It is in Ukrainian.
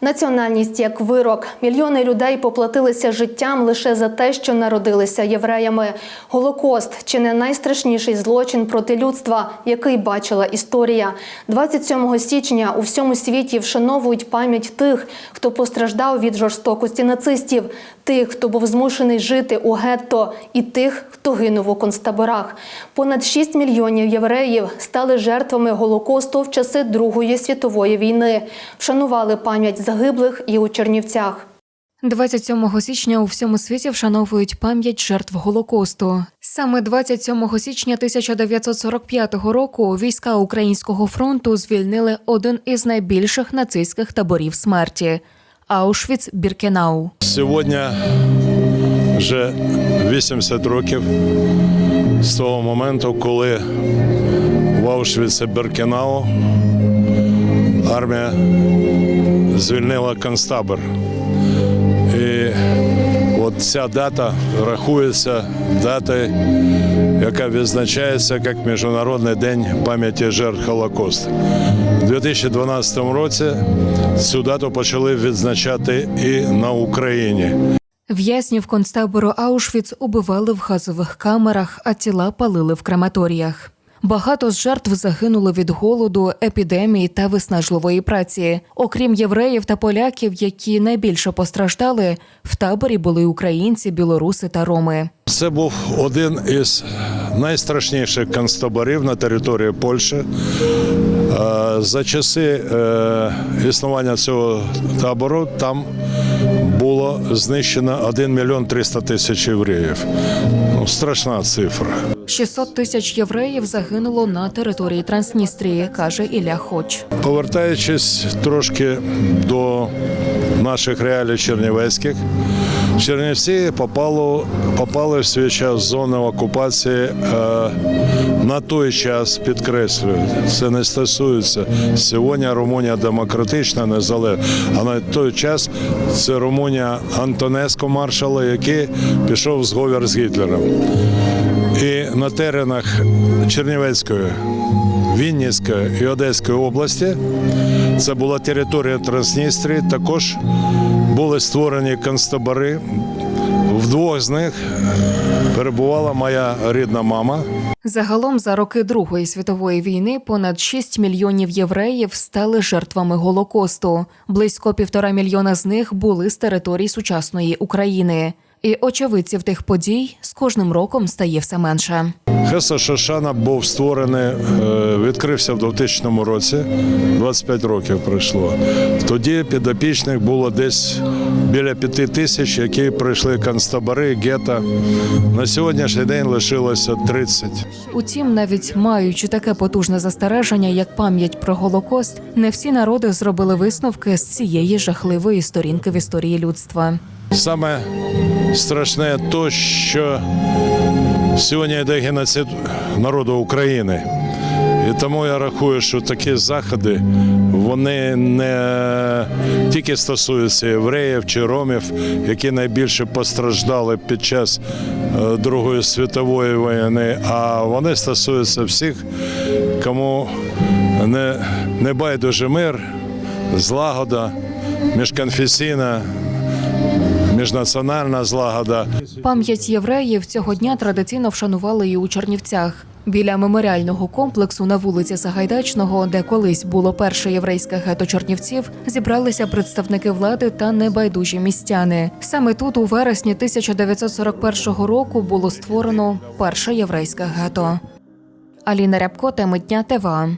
Національність як вирок. Мільйони людей поплатилися життям лише за те, що народилися євреями. Голокост чи не найстрашніший злочин проти людства, який бачила історія. 27 січня у всьому світі вшановують пам'ять тих, хто постраждав від жорстокості нацистів, тих, хто був змушений жити у гетто, і тих, хто гинув у концтаборах. Понад 6 мільйонів євреїв стали жертвами Голокосту в часи Другої світової війни. Вшанували пам'ять загиблих і у Чернівцях. 27 січня у всьому світі вшановують пам'ять жертв Голокосту. Саме 27 січня 1945 року війська Українського фронту звільнили один із найбільших нацистських таборів смерті Аушвіц Біркенау. Сьогодні вже 80 років з того моменту, коли в Аушвіці Беркенау армія звільнила концтабор. І от ця дата рахується датою, яка відзначається як Міжнародний день пам'яті жертв Холокосту. У 2012 році цю дату почали відзначати і на Україні. В'язнів концтабору Аушвіц убивали в газових камерах, а тіла палили в крематоріях. Багато з жертв загинули від голоду, епідемії та виснажливої праці. Окрім євреїв та поляків, які найбільше постраждали, в таборі були українці, білоруси та роми. Це був один із найстрашніших концтаборів на території Польщі. За часи е, існування цього табору там було знищено 1 мільйон 300 тисяч євреїв. Ну, страшна цифра. 600 тисяч євреїв загинуло на території Трансністрії, каже Ілля Хоч. Повертаючись трошки до наших реалій чернівецьких, Чернівці попало, попали в свій час в зону окупації е, на той час, підкреслюю, це не стосується сьогодні Румунія демократична, незалежна, а на той час це Румунія Антонеско маршала, який пішов в зговір з Гітлером. І на теренах Чернівецької, Вінницької і Одеської області, це була територія Трансністрії, також були створені концтабори. В двох з них перебувала моя рідна мама. Загалом за роки Другої світової війни понад 6 мільйонів євреїв стали жертвами Голокосту. Близько півтора мільйона з них були з територій сучасної України. І очевидців тих подій з кожним роком стає все менше. Хеса Шошана був створений, е, відкрився в 2000 році, 25 років пройшло. Тоді підопічних було десь біля п'яти тисяч, які пройшли концтабори, гета. На сьогоднішній день лишилося 30. Утім, навіть маючи таке потужне застереження, як пам'ять про Голокост, не всі народи зробили висновки з цієї жахливої сторінки в історії людства. Саме страшне то, що сьогодні йде геноцид народу України. І тому я рахую, що такі заходи вони не тільки стосуються євреїв чи ромів, які найбільше постраждали під час е, Другої світової війни, а вони стосуються всіх, кому не, не байдуже мир, злагода, міжконфесійна, міжнаціональна злагода. Пам'ять євреїв цього дня традиційно вшанували і у Чернівцях. Біля меморіального комплексу на вулиці Сагайдачного, де колись було перше єврейське гето Чернівців, зібралися представники влади та небайдужі містяни. Саме тут, у вересні 1941 року, було створено перше єврейське гето. Аліна Рябко, теми дня ТВА.